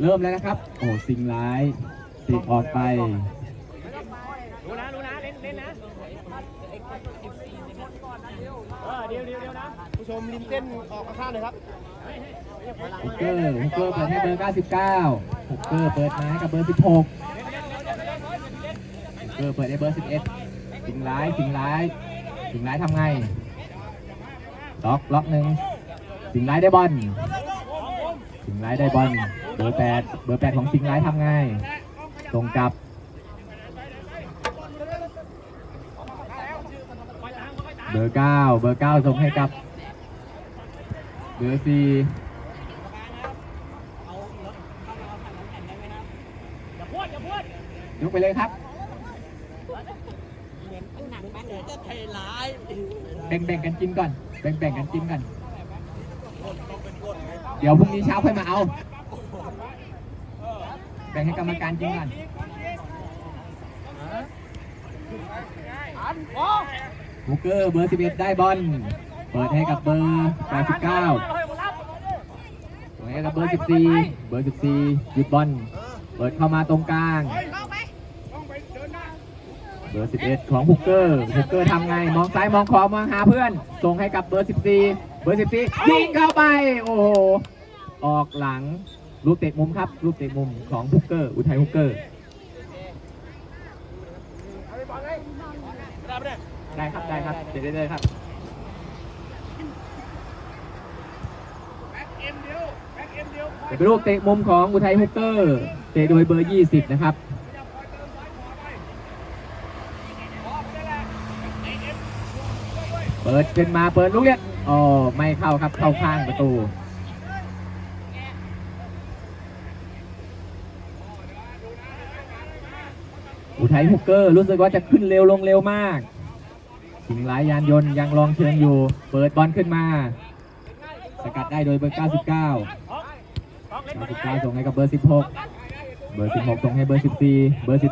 เริ่มแล้วนะครับ โอ้สิงร้ายติดออกไป รู้นะรู้นะเล่นเล่นนะเออเดียวเดียวเดียวนะผู้ชมริมเส้นออกข้างเลยครับฮุกเกอร์ฮุกเกอร์เปิดให้เบอร์ 99ฮุกเกอร์เปิดมาให้กับเบอร์ 16ฮุกเกอร์เปิดให้เบอร์ 11 สิงร้ายสิงร้ายสิงร้ายทำไง ล็อกล็อกหนึ่ง สิงร้ายได้บอลสิงร้ายได้บอลเบอร์8เบอร์8ของสิงร้ายทำไงส่งกลับเบอร์9เบอร์9ส่งให้กับเบอร์4อย่ยกไปเลยครับแบ่งๆกันกินก่อน แบ่งแบ่งๆกันกินก่อน เดี๋ยวพรุ่งนี้เช้าค่อยมาเอา แบ่งให้กรรมการกินก่อนฮูกเกอร์เบอร์ 11 ได้บอล เปิดให้กับเบอร์ 89ส่งให้กับเบอร์ 14 เบอร์ 14 หยุดบอล เปิดเข้ามาตรงกลาง เบอร์ 11 ของฮุกเกอร์ฮุกเกอร์ทำไง มองซ้ายมองขวามองหาเพื่อน ส่งให้กับเบอร์ 14 เบอร์ 14 ยิงเข้าไป โอ้โห ออกหลังลูกเตะมุมครับลูกเตะมุมของฮุกเกอร์อุทัยฮุกเกอร์ได้ครับได้ครับเตะได้เลยครับเดี๋ยวเป็นลูกเตะมุมของอุทัยฮุกเกอร์เตะโดยเบอร์ 20 นะครับเปิดขึ้นมาเปิดลูกเลี้ยงอ๋อไม่เข้าครับเข้าข้างประตู อุทัยฮุกเกอร์รู้สึกว่าจะขึ้นเร็วลงเร็วมากสิงหลายยานยนต์ยังลองเชิงอยู่ เปิดบอลขึ้นมา สกัดได้โดยเบอร์ 99 99 ส่งให้กับเบอร์ 16 เบอร์ 16 ส่งให้เบอร์ 14 เบอร์ 14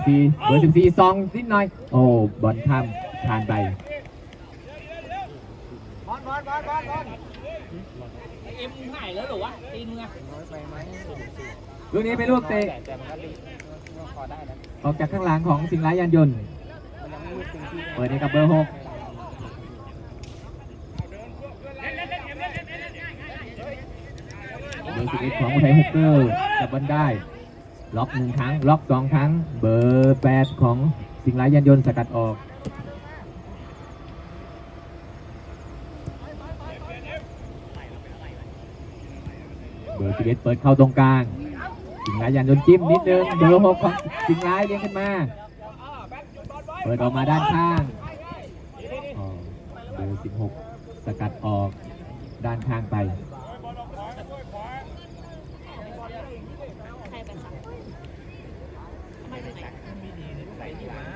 เบอร์ 14ซองนิดหน่อย โอ้ บอลข้ามผ่านไปบอลบอลบอลบอลเอ็มหายแล้วหรอวะตีนมึงอะ ลูกนี้เป็นลูกเตะแต่มันก็ดีพอได้นะออกจากข้างหลังของสิงห์ร้ายยานยนต์มันยังไม่มืดเต็มที่เปิดให้กับเบอร์6เบอร์11ของอุทัยฮุกเกอร์จับบอลได้ ล็อกหนึ่งครั้ง ล็อกสองครั้ง เบอร์8ของสิงห์ร้ายยานยนต์สกัดออกเบอร์11เปิดเข้าตรงกลาง สิงห์ร้ายยานยนจิ้มนิดนึงเบอร์6ของสิงห์ร้ายเลี้ยงขึ้นมา เปิดออกมาด้านข้างเบอร์16สกัดออกด้านข้างไป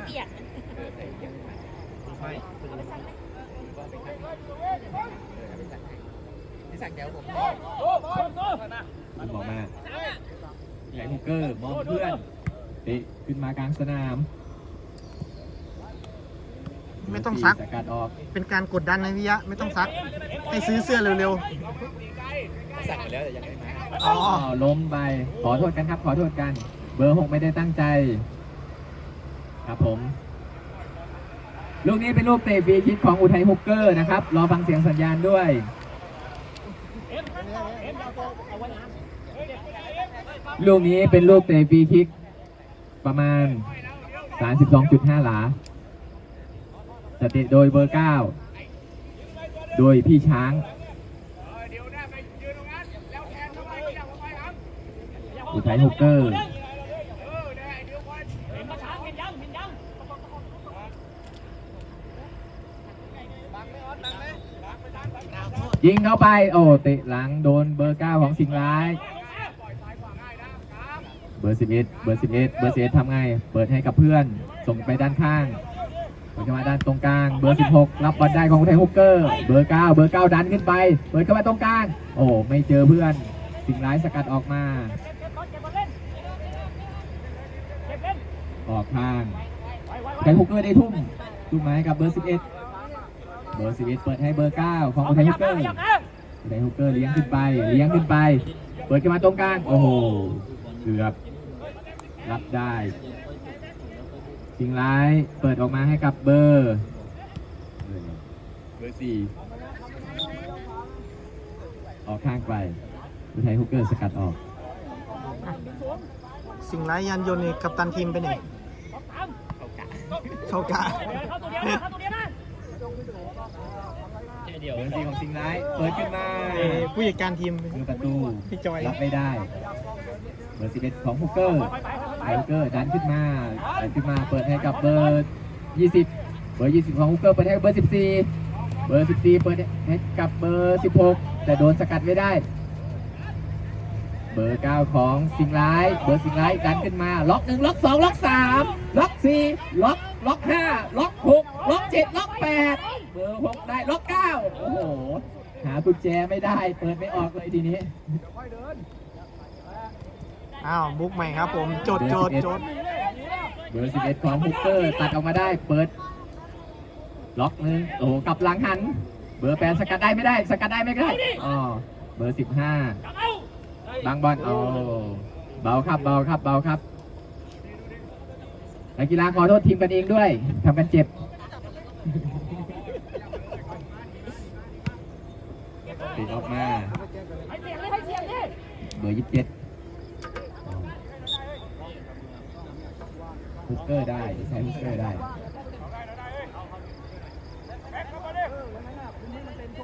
เปียกที่สั่งแก้วผมมันบอกมา ใหญ่ฮุกเกอร์มองเพื่อนเตะขึ้นมากลางสนามไม่ต้องซัก สกัดออกเป็นการกดดันนะพี่ยะ ไม่ต้องซัก ให้ซื้อเสื้อเร็วสั่งไปแล้วแต่ยังไม่มาๆ อ๋ออ๋อล้มไป ขอโทษกันครับ ขอโทษกัน เบอร์หกไม่ได้ตั้งใจ ครับผม ลูกนี้เป็นลูกเตะฟรีคิกของอุทัยฮุกเกอร์นะครับ รอฟังเสียงสัญญาณด้วย ลูกนี้เป็นลูกเตะฟรีคิก ประมาณ 32.5 หลาจะเตะโดยเบอร์ 9 โดยพี่ช้างอุทัยฮุกเกอร์ยิงเข้าไป โอ้เตะหลังโดนเบอร์ 9 ของสิงห์ร้าย เบอร์11เอ็ดเบอร์11เอ็ดเบอร์11ทำไง เปิดให้กับเพื่อน ส่งไปด้านข้างเปิดเข้ามาด้านตรงกลาง เบอร์ 16 รับบอลได้ของอุทัยฮุกเกอร์ เบอร์ 9 เบอร์ 9 ดันขึ้นไป เปิดเข้ามาตรงกลาง โอ้ ไม่เจอเพื่อน สิ่งร้ายสกัดออกมา ออกทางไว้ไว้อุทัยฮุกเกอร์ได้ทุ่ม ทุ่มมาให้กับเบอร์ 11 เบอร์ 11 เปิดให้เบอร์ 9 ของอุทัยฮุกเกอร์ขยับนะไดฮุกเกอร์เลี้ยงขึ้นไป เลี้ยงขึ้นไป เปิดขึ้นมาตรงกลาง โอ้โหเกือบ รับได้ชิงร้ายเปิดออกมาให้กับเบอร์เบอร์สี่ออกข้างไปอุทัยฮุกเกอร์สกัดออก สิ่งร้ายยานยนต์นี่กัปตันทีมไปไหนตามเข้ากะเข้าตัวเดียวเข้าตัวเดียวนะเบอร์สี่ของชิงร้ายเปิดขึ้นมาเอ่อผู้จัดการทีมมือประตูพี่จอยรับไม่ได้เบอร์11ของฮุกเกอร์ ฮุกเกอร์ดันขึ้นมาดันขึ้นมาเปิดให้กับเบอร์ 20 เบอร์ 20 ของฮุกเกอร์เปิดให้เบอร์ 14 เบอร์ 14 เปิดให้กับเบอร์ 16 แต่โดนสกัดไม่ได้ เบอร์ 9 ของสิงห์ร้าย เบอร์สิงห์ร้ายดันขึ้นมาล็อก 1 ล็อก 2 ล็อก 3 ล็อก 4 ล็อก ล็อก 5 ล็อก 6 ล็อก 7 ล็อก 8 เบอร์ 6 ได้ล็อก 9 โอ้โห หากุญแจไม่ได้ เปิดไม่ออกเลยทีนี้ อ้าวบุ๊กใหม่ครับผมโจดโจดโจดเบอร์11ของฮุกเกอร์ตัดออกมาได้เปิด ล็อกหนึงโอ้โหกลับหลังหัน เบอร์8สกัดได้ไม่ได้ สกัดได้ไม่ได้อ๋อเบอร์15จับเอาบางบอลโอ้เบาครับเบาครับเบาครับนักกีฬาขอโทษทีมกันเองด้วยทำกันเจ็บติดออกมาให้เสียงเลยให้เสียงดิเบอร์ยี่สิบเจ็ด ฮุกเกอร์ได้ใช้ฮุกเกอร์ได้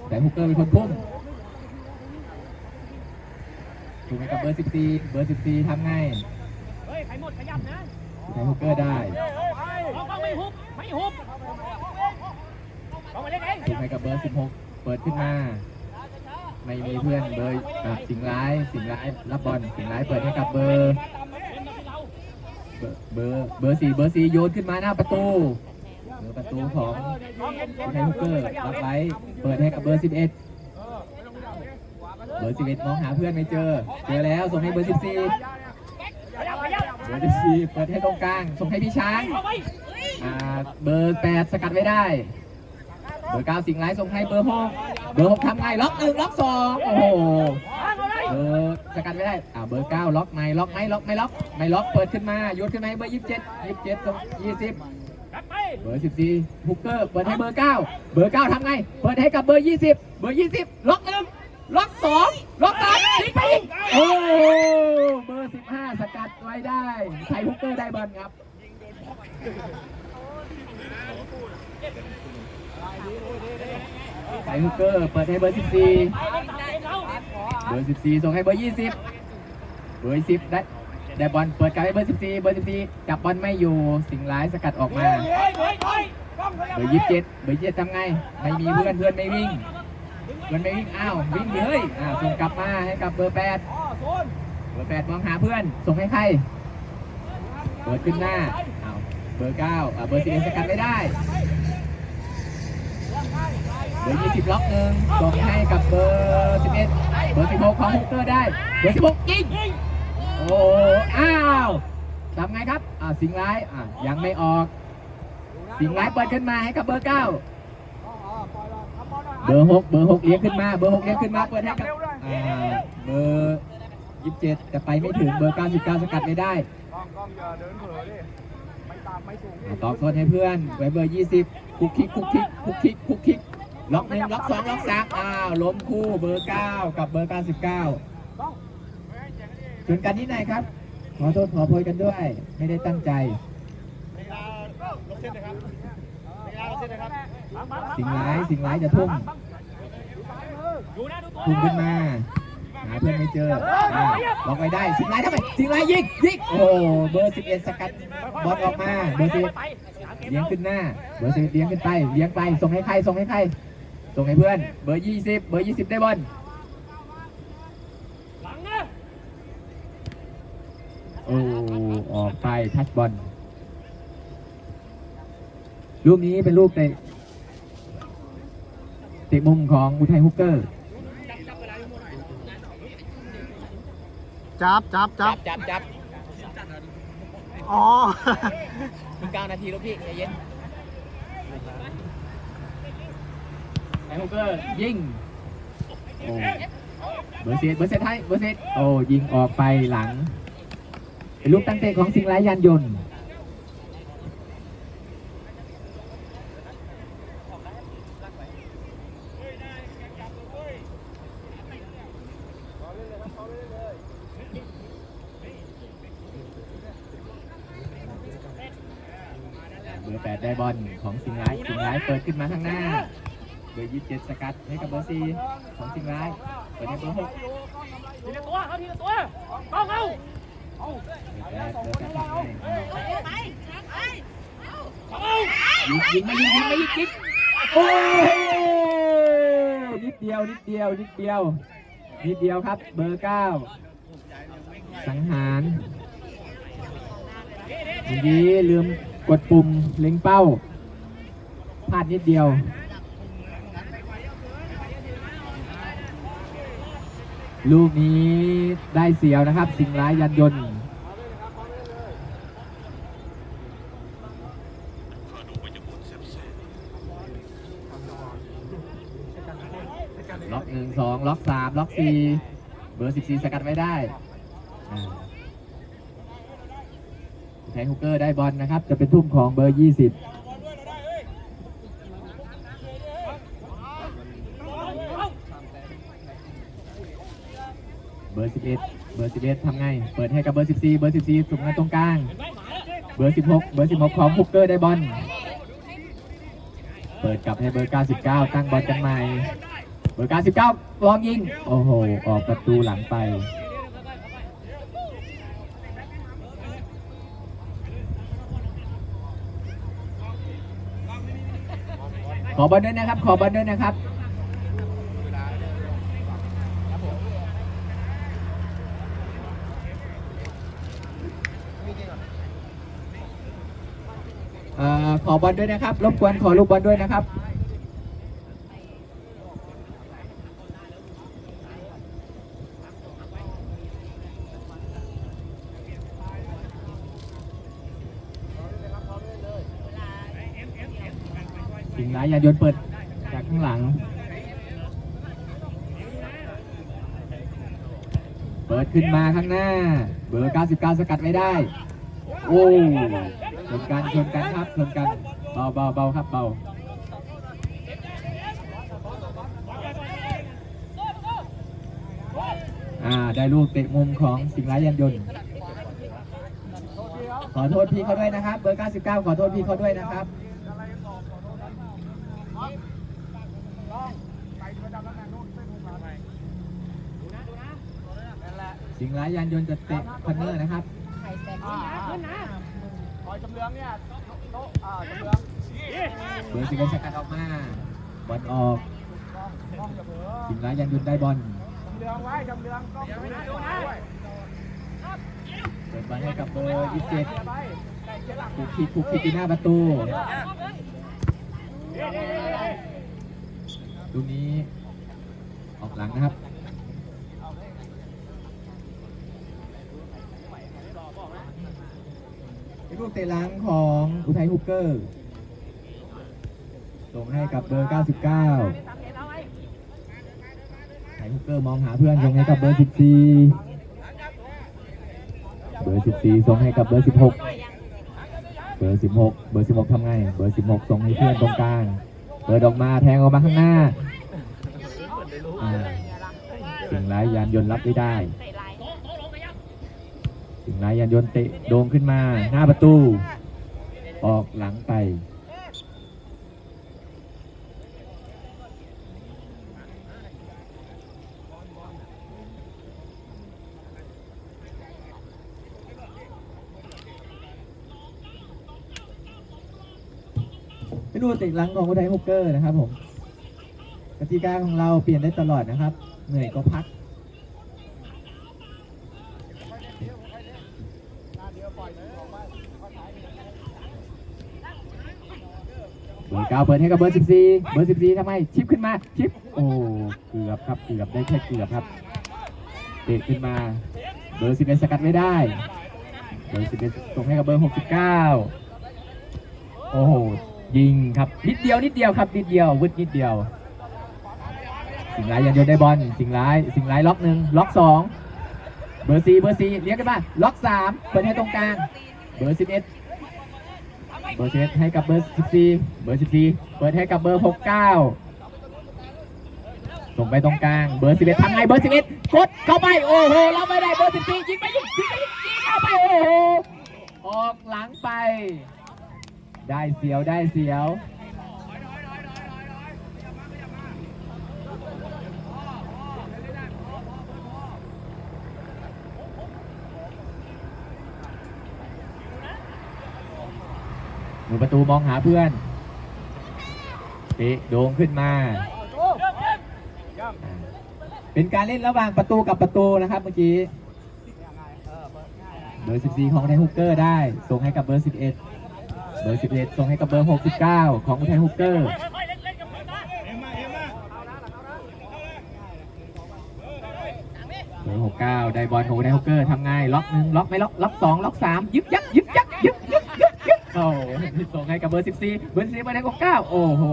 แต่ฮุกเกอร์เป็นคนพุ่มถูกไหมกับเบอร์สิบสี่เบอร์สิบสี่ทำไงเฮ้ยใครหมดขยับนะใช้ฮุกเกอร์ได้เราก็ไม่หุบไม่หุบเอามาเล่นเองถูกไหมกับเบอร์สิบหกเปิดขึ้นมาไม่มีเพื่อนเบอร์อะสิงห์ร้ายสิงห์ร้ายรับบอลสิงห์ร้ายเปิดให้กับเบอร์ เบอร์เบอร์สี่เบอร์สี่โยนขึ้นมาหน้าประตู เบอร์ประตูของไทฮุกเกอร์รับไว้เปิดให้กับเบอร์สิบเอ็ดเบอร์สิบเอ็ดมองหาเพื่อนไม่เจอ เจอแล้วส่งให้เบอร์สิบสี่เบอร์สิบสี่เปิดให้ตรงกลาง ส่งให้พี่ช้างเบอร์แปดสกัดไว้ได้ เบอร์เก้าสิงห์ร้ายส่งให้เบอร์หกเบอร์หกทำไงล็อกหนึ่งล็อกสองโอ้โหทาง เอาเลยเบอร์สกัดไม่ได้อ่าเบอร์เก้าล็อกไม่ล็อกไม่ล็อกไม่ล็อกไม่ล็อกเปิดขึ้นมาโยนขึ้นมาให้เบอร์ยี่สิบเจ็ดยี่สิบเจ็ดส่งยี่สิบกลับไปเบอร์สิบสี่ฮุกเกอร์เปิดให้เบอร์เก้าเบอร์เก้าทำไง เปิดให้กับเบอร์ยี่สิบเบอร์ยี่สิบล็อกหนึ่งล็อกสองล็อกสามยิงไปยิงโอ้เบอร์สิบห้าสกัดไว้ได้ไทยฮุกเกอร์ได้บอลครับไทยฮุกเกอร์เปิดให้เบอร์สิบสี่ เราเบอร์14ส่งให้เบอร์20เบอร์10ได้ได้บอลเปิดกลับให้เบอร์14เบอร์14จับบอลไม่อยู่สิงห์ร้ายสกัดออกมาเฮ้ยเฮ้ยเฮ้ยเบอร์27เบอร์27ทำไง ไม่มีเพื่อนเพื่อนไม่วิ่งเพื่อนไม่วิ่งอ้าววิ่งดิเลยอ้าวส่งกลับมาให้กับเบอร์8เบอร์8มองหาเพื่อนส่งให้ใครเปิดขึ้นหน้าอ้าวเบอร์9อ่าเบอร์11สกัดไม่ได้ เบอร์20 ล็อกหนึ่งส่งให้กับเบอร์ 11 เบอร์ 16 ของฮุกเกอร์ได้ เบอร์ 16 ยิง โอ้อ้าวทำไงครับ อ่า สิงห์ร้ายอ่ายังไม่ออก สิงห์ร้ายเปิดขึ้นมาให้กับเบอร์ 9 เบอร์ 6 เบอร์ 6 เลี้ยงขึ้นมา เบอร์ 6 เลี้ยงขึ้นมา เปิดให้กับอ่าเบอร์ 27 แต่ไปไม่ถึง เบอร์ 99 สกัดไม่ได้อ่าตอกโทษให้เพื่อนไว้เบอร์ 20 คุกคิกคุกคิกคุกคิกคุกคิก ล็อกหนึ่งล็อกสองล็อกสามอ้าวล้มคู่เบอร์9กับเบอร์99ชวนกันที่ไหนครับ ขอโทษขอโพยกันด้วย ไม่ได้ตั้งใจสิ่งร้ายสิ่งร้ายจะทุ่มดูนะดูตัวทุ่มขึ้นมาหาเพื่อนไม่เจออ่าล็อกไว้ได้สิ่งร้ายทำไมสิ่งร้ายยิงยิงโอ้โหเบอร์11สกัดบอลออกมาเบอร์11ไปเลี้ยงขึ้นหน้า เบอร์11เลี้ยงขึ้นไปเลี้ยงไปส่งให้ใครส่งให้ใคร ส่งให้เพื่อน เบอร์ 20 เบอร์ 20 ได้บอลหลังนะโอ้ออกไปทัชบอลลูกนี้เป็นลูกเตะเตะมุมของอุทัยฮุกเกอร์ จับจับจับจับจับอ๋ออีกเก้านาทีแล้วพี่ใจเย็น ไอ้ฮุกเกอร์ยิงโอ้เบอร์เซตเบอร์เซตให้เบอร์เซตโอ้ยิงออกไปหลังเป็นลูกตั้งเตะของสิงห์ร้ายยานยนต์เบอร์แปดได้บอลของสิงห์ร้ายสิงห์ร้ายเปิดขึ้นมาข้างหน้า เบอร์ยี่สิบเจ็ดสกัดให้กับเบอร์สี่ของสิงร้ายเปิดให้เบอร์หกทีละตัวเขาทีละตัวเอาเอาเอร์แปดเบอร์แปดทำให้ยิงยิงไม่ยิงยิงไม่ยิงยิงโอ้ยนิดเดียวนิดเดียวนิดเดียวนิดเดียวครับ เบอร์เก้าสังหารเมื่อกี้ลืมกดปุ่มเล็งเป้าพลาดนิดเดียว ลูกนี้ได้เสียวนะครับ สิงร้ายยันยนต์ล็อกหนึ่งสองล็อกสามล็อกสี่เบอร์สิบสี่สกัดไว้ได้อ่าใช้ฮุกเกอร์ได้บอลนะครับ จะเป็นทุ่มของเบอร์ยี่สิบ เบอร์สิบเอ็ดเบอร์สิบเอ็ดทำไง เปิดให้กับเบอร์สิบสี่เบอร์สิบสี่ส่งมาตรงกลาง เบอร์สิบหกเบอร์สิบหกของฮุกเกอร์ได้บอล เปิดกลับให้เบอร์เก้าสิบเก้าตั้งบอลกันใหม่ เบอร์ 99ลองยิง โอ้โห ออกประตูหลังไปขอบอลด้วยนะครับ ขอบอลด้วยนะครับ ขอบอลด้วยนะครับ รบกวนขอลูกบอลด้วยนะครับสิงห์ร้ายยานยนต์เปิดจากข้างหลัง เปิดขึ้นมาข้างหน้า เบอร์ 99 สกัดไม่ได้ โอ้ นกันชนกันครับชนกันเบาเบาเบาครับเบาอ่าได้ลูกเตะมุมของสิงห์ร้ายยานยนต์ขอโทษพี่เขาด้วยนะครับ เบอร์ 99 ขอโทษพี่เขาด้วยนะครับสิงห์ร้ายยานยนต์จะเตะคอนเนอร์นะครับขึ้นนะคอย จำเรืองเนี่ยโต๊ะอ่าจำเรืองเบอร์สิบเอ็ดสกัดออกมาบอลออกกล้องอย่าเผลอสิงห์ร้ายยานยนต์ได้บอลจำเรืองไว้จำเรืองกล้องดูนะดูนะด้วยเปิดบอลให้กับเบอร์ยี่สิบเจ็ดไปแต่เกียร์หลังคุกคิกคุกคิกที่หน้าประตูลูกนี้ออกหลังนะครับ เป็ นลูกเตะหลังของอุทัยฮุกเกอร์ส่งให้กับเบอร์ 99ไทยฮุกเกอร์มองหาเพื่อนส่งให้กับเบอร์ 14 เบอร์ 14ส่งให้กับเบอร์ 16 เบอร์ 16 เบอร์ 16ทำไง เบอร์ 16ส่งให้เพื่อนตรงกลาง เปิดออกมาแทงออกมาข้างหน้าสิ่งร้ายยานยนต์รับไม่ได้ สิ่งร้ายยานยนต์เตะโด่งขึ้นมาหน้าประตู ออกหลังไป ไปดูติดหลังของอุทัยฮุกเกอร์นะครับผมกติกาของเราเปลี่ยนได้ตลอดนะครับ เหนื่อยก็พัก เอร์เก้าเปิดให้กับเบอร์สิบสี่เบอร์สิบสี่ทำไม ชิปขึ้นมา ชิป โอ้ เกือบครับ เกือบได้แค่เกือบครับ เตะขึ้นมา เบอร์สิบเอ็ดสกัดไม่ได้ เบอร์สิบเอ็ดส่งให้กับเบอร์หกสิบเก้าโอ้โห ยิงครับ นิดเดียว นิดเดียวครับ นิดเดียว วึดนิดเดียว สิงห์ร้ายยันยนได้บอล สิงห์ร้าย สิงห์ร้ายล็อกหนึ่งล็อกสองเบอร์สี่เบอร์สี่เลี้ยงกันมา ล็อกสามเปิดให้ตรงกลาง เบอร์สิบ เบอร์สิบเอ็ดให้กับเบอร์สิบสี่เบอร์สิบสี่เปิดให้กับเบอร์หกเก้าส่งไปตรงกลาง เบอร์สิบเอ็ดทำไง เบอร์สิบเอ็ดกดเข้าไป โอ้โห เราไม่ได้ เบอร์สิบสี่ยิงไปยิงยิงไปยิงยิงเข้าไป โอ้โห ออกหลังไป ได้เสียว ได้เสียว มือประตูมองหาเพื่อนตะโด่งขึ้นมา เป็นการเล่นระหว่างประตูกับประตูนะครับเมื่อกี้ เบอร์ 14 ของไทยฮุกเกอร์ได้ ส่งให้กับเบอร์ 11 เบอร์ 11 ส่งให้กับเบอร์ 69 ของไทยฮุกเกอร์ค่อยๆเล่นๆกับเพื่อร์69ได้บอลของไทยฮุกเกอร์ทำไงล็อกหนึ่งล็อกไม่ล็อกล็อกสองล็อกสามยึกยักยึกยักยึกยึกยึกยึก โอ้ส่งให้กับเบอร์14เบอร์14เบอร์ไทยฮุกเก้าโอ้โห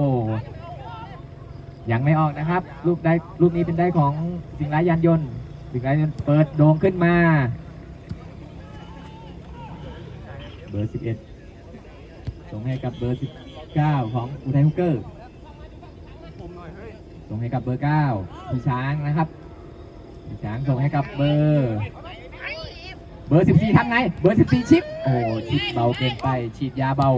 ยังไม่ออกนะครับลูกได้ลูกนี้เป็นได้ของสิงห์ร้ายยานยนต์สิงห์ร้ายยานยนต์เปิดโด่งขึ้นมา เบอร์ 11 ส่งให้กับเบอร์ 19 ของอุทัยฮุกเกอร์ส่งให้กับเบอร์9พี่ช้างนะครับพี่ช้างส่งให้กับเบอร์ บอร์ 14ทำไง เบอร์ 14 ชิป โอ้ชิปเบาเกินไป ฉีดยาเบา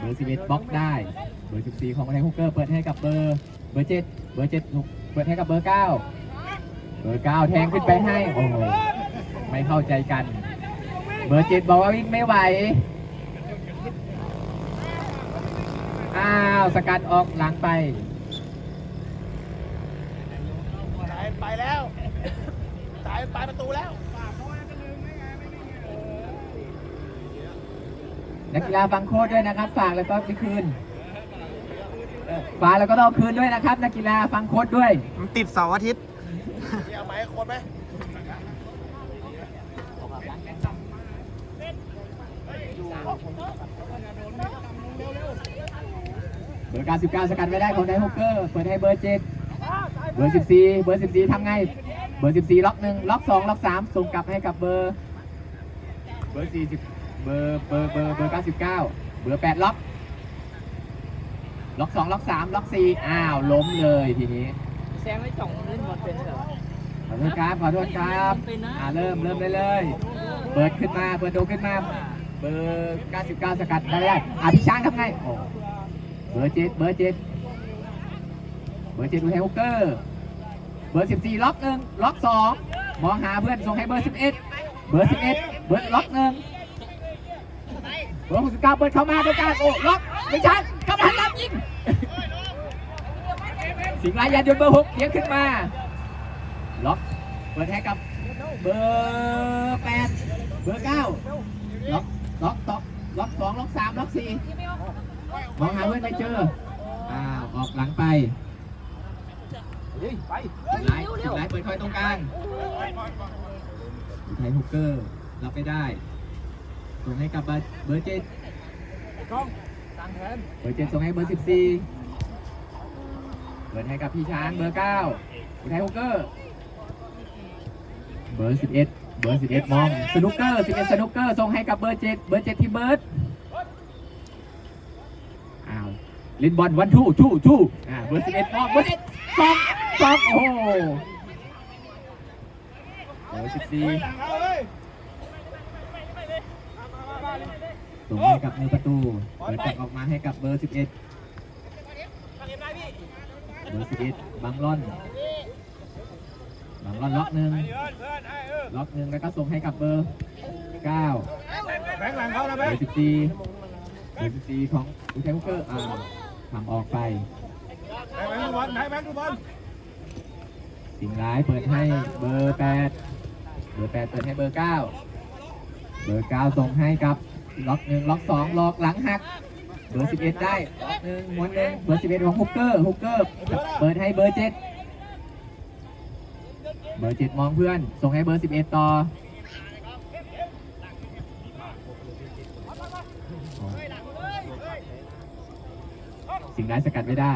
เบอร์ 11บล็อกได้ เบอร์ 14 ของอุทัยฮุกเกอร์เปิดให้กับเบอร์ เบอร์ 7 เบอร์ 7 เปิดให้กับเบอร์ 9 เบอร์ 9 แทงขึ้นไปให้ โอ้โหไม่เข้าใจกัน เบอร์ 7 บอกว่าวิ่งไม่ไหว อ้าว สกัดออกหลังไป สายไปแล้ว สายไปประตูแล้วนักกีฬาฟังโค้ดด้วยนะครับ ฝากแล้วก็ไปคืนเออฝากแล้วก็ต้องเอาคืนด้วยนะครับ นักกีฬาฟังโค้ดด้วย มันติดเสาร์อาทิตย์นี่เอาไหมโคนไหม เบอร์99สกัดไว้ได้ของไทฮุกเกอร์เปิดให้เบอร์7เบอร์14 เบอร์ 14ทำไง เบอร์ 14 ล็อกหนึ่งล็อก2ล็อก3ส่งกลับให้กับเบอร์ เบอร์ 40 เบอร์เบอร์เบอร์เบอร์99 เบอร์ 8 ล็อก ล็อก2ล็อก3ล็อก4อ้าว ล้มเลยทีนี้แซงไม่จ่องเล่นบอลเป็นเหรอขอโทษครับขอโทษครับอ่าเริ่มเริ่มได้เลย เปิดขึ้นมาเปิดโดขึ้นมา เบอร์ 99 สกัดได้ได้อ่าพี่ช้างทำไงโอ้ เบอร์7เบอร์7เบอร์7ดูไทฮุกเกอร์ เบอร์14ล็อกหนึ่งล็อก2มองหาเพื่อนส่งให้เบอร์11เอ็ดเบอร์11เอ็ดเบอร์ล็อกหนึ่งเบอร์69เปิดเข้ามาตรงกางโอ้ล็อกไม่ใช่กำลังรับยิงสิงห์รายยันยนเบอร์6เลี้ยงขึ้นมา ล็อกเปิดให้กับเบอร์แปดเบอร์เก้าล็อกล็อกล็อกล็อกสองล็อกสามล็อกสี่ มองหาเพื่อนไม่เจอ อ้าว ออกหลังไปเฮ้ยไปสิงห์ร้ายสิงห์ร้ายเปิดคอยตรงกลางอุทัยฮุกเกอร์รับไม่ได้ส่งให้กับเบอร์เบอร์เจ็ดกล้องตั้งแทนเบอร์เจ็ดส่งให้เบอร์สิบสี่เปิดให้กับพี่ช้างเบอร์เก้าอุทัยฮุกเกอร์เบอร์สิบเอ็ดเบอร์สิบเอ็ดมองสนุกเกอร์สิบเอ็ดสนุกเกอร์ส่งให้กับเบอร์เจ็ดเบอร์เจ็ดที่เบิร์ดอ้าว เล่นบอลวันทูทูทูอ่าเบอร์สิบเอ็ดมองเบอร์เอ็ดสองสองโอ้โหเบอร์สิบสี่ส่งให้กับมือประตูเปิดกลับออกมาให้กับเบอร์สิบเอ็ดเบอร์สิบเอ็ดบังลอนบังลอนล็อกหนึ่งล็อกหนึ่งแล้วก็ส่งให้กับเบอร์9แบงค์หลังเขานะเบแบองค์ร์14เบอร์14ของอุทัยฮุกเกอร์อ่าทำ ออกไปแบงค์ดูบอลแบงค์ดูบอลสิงห์ร้ายเปิดให้เบอร์8เบอร์8เปิดให้เบอร์9เบอร์9ส่งให้กับล็อกหนึ่งล็อกสองล็อกหลังหัก เบอร์11ได้ล็อกหนึ่งม้วนหนึ่งเบอร์11ของฮุกเกอร์ฮุกเกอร์เปิดให้เบอร์7เบอร์7มองเพื่อน ส่งให้เบอร์11ต่อ สิงห์ร้ายสกัดไม่ได้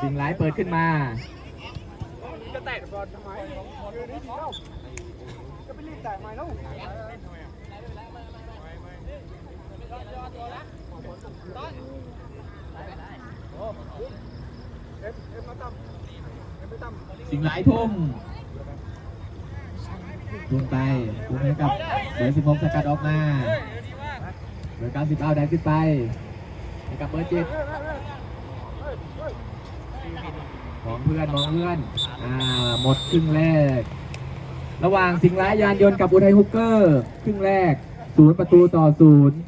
สิงห์ร้ายเปิดขึ้นมาจะแตะบอลทำไมจะไปรีบแตะไหมแล้วสิงห์ร้ายทุ่ม ทุ่มไปทุ่มให้กับเบอร์สิบหกสกัดออกมาเบอร์เก้าสิบเอาแดนขึ้นไปให้กับเบอร์เจ็ดมองเพื่อนมองเพื่อนอ่าหมดครึ่งแรก ระหว่างสิงห์ร้ายยานยนต์กับอุทัยฮุกเกอร์ครึ่งแรกศูนย์ประตูต่อศูนย์